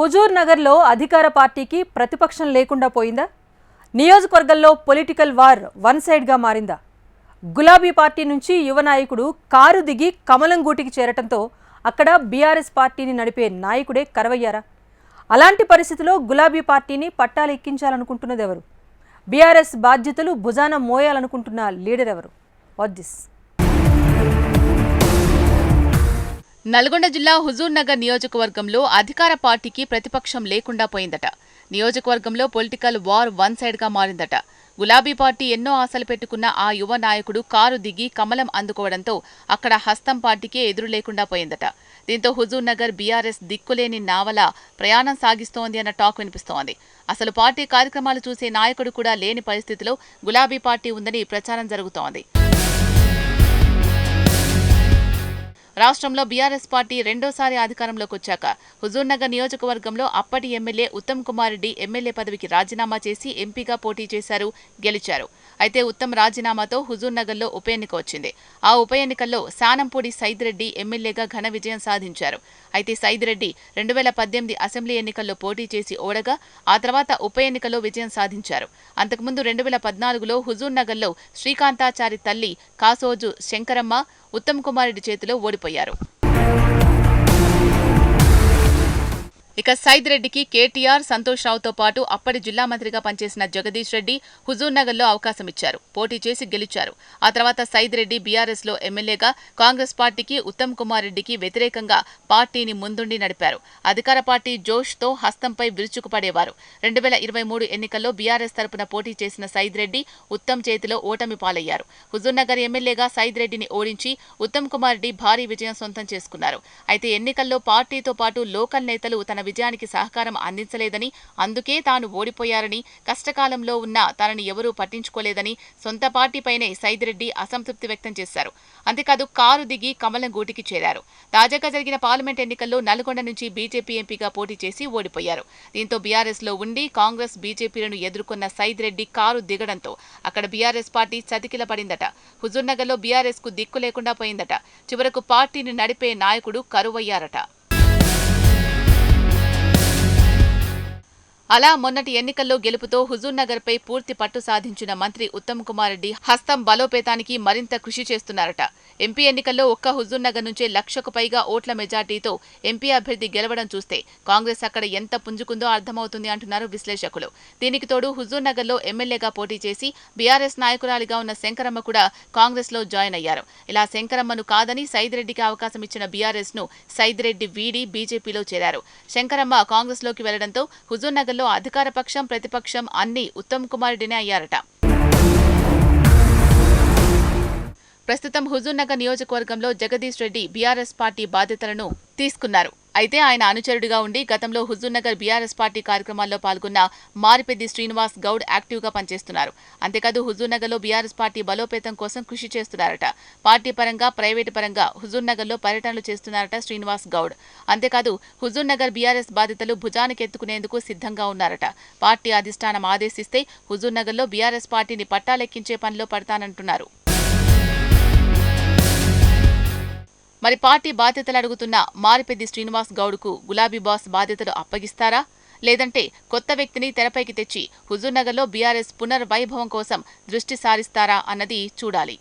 హుజూర్ నగర్లో అధికార పార్టీకి ప్రతిపక్షం లేకుండా పోయిందా? నియోజకవర్గంలో పొలిటికల్ వార్ వన్ సైడ్గా మారిందా? గులాబీ పార్టీ నుంచి యువ నాయకుడు కారు దిగి కమలం గూటికి చేరటంతో అక్కడ బీఆర్ఎస్ పార్టీని నడిపే నాయకుడే కరవయ్యారా? అలాంటి పరిస్థితిలో గులాబీ పార్టీని పట్టాలు ఎక్కించాలనుకుంటున్నది ఎవరు బీఆర్ఎస్ బాధ్యతలు భుజాన మోయాలనుకుంటున్న లీడర్ ఎవరు వాట్ దిస్? నల్గొండ జిల్లా హుజూర్ నగర్ నియోజకవర్గంలో అధికార పార్టీకి ప్రతిపక్షం లేకుండా పోయిందట. నియోజకవర్గంలో పొలిటికల్ వార్ వన్ సైడ్గా మారిందట. గులాబీ పార్టీ ఎన్నో ఆశలు పెట్టుకున్న ఆ యువ నాయకుడు కారు దిగి కమలం అందుకోవడంతో అక్కడ హస్తం పార్టీకే ఎదురు లేకుండా పోయిందట. దీంతో హుజూర్ నగర్ బీఆర్ఎస్ దిక్కులేని నావల ప్రయాణం సాగిస్తోంది అన్న టాక్ వినిపిస్తోంది. అసలు పార్టీ కార్యక్రమాలు చూసే నాయకుడు కూడా లేని పరిస్థితిలో గులాబీ పార్టీ ఉందని ప్రచారం జరుగుతోంది. రాష్ట్రంలో బీఆర్ఎస్ పార్టీ రెండోసారి అధికారంలోకి వచ్చాక హుజూర్నగర్ నియోజకవర్గంలో అప్పటి ఎమ్మెల్యే ఉత్తమ్ కుమార్ రెడ్డి ఎమ్మెల్యే పదవికి రాజీనామా చేసి ఎంపీగా పోటీ చేశారు గెలిచారు. అయితే ఉత్తమ్ రాజీనామాతో హుజూర్నగర్లో ఉప ఎన్నిక వచ్చింది. ఆ ఉప ఎన్నికల్లో సానంపూడి సైద్రెడ్డి ఎమ్మెల్యేగా ఘన విజయం సాధించారు. అయితే సైద్రెడ్డి రెండు వేల పద్దెనిమిది అసెంబ్లీ ఎన్నికల్లో పోటీ చేసి ఓడగా ఆ తర్వాత ఉప ఎన్నికలో విజయం సాధించారు. అంతకుముందు రెండు వేల పద్నాలుగులో హుజూర్నగర్లో శ్రీకాంతాచారి తల్లి కాసోజు శంకరమ్మ ఉత్తమ్ కుమార్ రెడ్డి చేతిలో ఓడిపోయారు. ఇక సైద్ రెడ్డికి కేటీఆర్ సంతోష్ రావుతో పాటు అప్పటి జిల్లా మంత్రిగా పనిచేసిన జగదీష్ రెడ్డి హుజూర్ నగర్లో అవకాశం ఇచ్చారు. పోటీ చేసి గెలిచారు. ఆ తర్వాత సైద్ రెడ్డి బీఆర్ఎస్లో ఎమ్మెల్యేగా కాంగ్రెస్ పార్టీకి ఉత్తమ్ కుమార్ రెడ్డికి వ్యతిరేకంగా పార్టీని ముందుండి నడిపారు. అధికార పార్టీ జోష్తో హస్తంపై విరుచుకుపడేవారు. రెండు వేల ఇరవై మూడు ఎన్నికల్లో బీఆర్ఎస్ తరపున పోటీ చేసిన సైద్ రెడ్డి ఉత్తమ్ చేతిలో ఓటమి పాలయ్యారు. హుజూర్ నగర్ ఎమ్మెల్యేగా సైద్ రెడ్డిని ఓడించి ఉత్తమ్ కుమార్ రెడ్డి భారీ విజయం సొంతం చేసుకున్నారు. అయితే ఎన్నికల్లో పార్టీతో పాటు లోకల్ నేతలు తన విజయానికి సహకారం అందించలేదని అందుకే తాను ఓడిపోయారని కష్టకాలంలో ఉన్న తనని ఎవరూ పట్టించుకోలేదని సొంత పార్టీపైనే సైదిరెడ్డి అసంతృప్తి వ్యక్తం చేశారు. అంతేకాదు కారు దిగి కమలం గూటికి చేరారు. తాజాగా జరిగిన పార్లమెంట్ ఎన్నికల్లో నల్గొండ నుంచి బీజేపీ ఎంపీగా పోటీ చేసి ఓడిపోయారు. దీంతో బీఆర్ఎస్లో ఉండి కాంగ్రెస్ బీజేపీలను ఎదుర్కొన్న సైదిరెడ్డి కారు దిగడంతో అక్కడ బీఆర్ఎస్ పార్టీ చతికిల పడిందట హుజూర్నగర్లో బీఆర్ఎస్కు దిక్కు లేకుండా పోయిందట. చివరకు పార్టీని నడిపే నాయకుడు కరువయ్యారట. అలా మొన్నటి ఎన్నికల్లో గెలుపుతో హుజూర్నగర్పై పూర్తి పట్టు సాధించిన మంత్రి ఉత్తమ్ కుమార్ రెడ్డి హస్తం బలోపేతానికి మరింత కృషి చేస్తున్నారట. ఎంపీ ఎన్నికల్లో ఒక్క హుజూర్నగర్ నుంచే లక్షకు పైగా ఓట్ల మెజార్టీతో ఎంపీ అభ్యర్థి గెలవడం చూస్తే కాంగ్రెస్ అక్కడ ఎంత పుంజుకుందో అర్థమవుతుంది అంటున్నారు విశ్లేషకులు. దీనికి తోడు హుజూర్నగర్లో ఎమ్మెల్యేగా పోటీ చేసి బీఆర్ఎస్ నాయకురాలిగా ఉన్న శంకరమ్మ కూడా కాంగ్రెస్లో జాయిన్ అయ్యారు. ఇలా శంకరమ్మను కాదని సైదిరెడ్డికి అవకాశం ఇచ్చిన బీఆర్ఎస్ను సైదిరెడ్డి వీడి బీజేపీలో చేరారు. శంకరమ్మ కాంగ్రెస్లోకి వెళ్ళడంతో హుజూర్నగర్లో అధికార పక్షం ప్రతిపక్షం అన్ని ఉత్తమ్ కుమార్ రెడ్డినే అయ్యారట. ప్రస్తుతం హుజూర్నగర్ నియోజకవర్గంలో జగదీష్ రెడ్డి బీఆర్ఎస్ పార్టీ బాధ్యతలను తీసుకున్నారు. అయితే ఆయన అనుచరుడిగా ఉండి గతంలో హుజూర్నగర్ బీఆర్ఎస్ పార్టీ కార్యక్రమాల్లో పాల్గొన్న మారిపెద్ది శ్రీనివాస్ గౌడ్ యాక్టివ్గా పనిచేస్తున్నారు. అంతేకాదు హుజూర్నగర్లో బీఆర్ఎస్ పార్టీ బలోపేతం కోసం కృషి చేస్తున్నారట. పార్టీ పరంగా ప్రైవేటు పరంగా హుజూర్నగర్లో పర్యటనలు చేస్తున్నారట శ్రీనివాస్ గౌడ్. అంతేకాదు హుజూర్నగర్ బీఆర్ఎస్ బాధ్యతలు భుజానికెత్తుకునేందుకు సిద్ధంగా ఉన్నారట. పార్టీ అధిష్టానం ఆదేశిస్తే హుజూర్నగర్లో బీఆర్ఎస్ పార్టీని పట్టాలెక్కించే పనిలో పడతానంటున్నారు. మరి పార్టీ బాధ్యతలు అడుగుతున్న మారిపెద్ది శ్రీనివాస్ గౌడ్కు గులాబీ బాస్ బాధ్యతలు అప్పగిస్తారా? లేదంటే కొత్త వ్యక్తిని తెరపైకి తెచ్చి హుజూర్నగర్లో బీఆర్ఎస్ పునర్వైభవం కోసం దృష్టి సారిస్తారా అన్నది చూడాలి.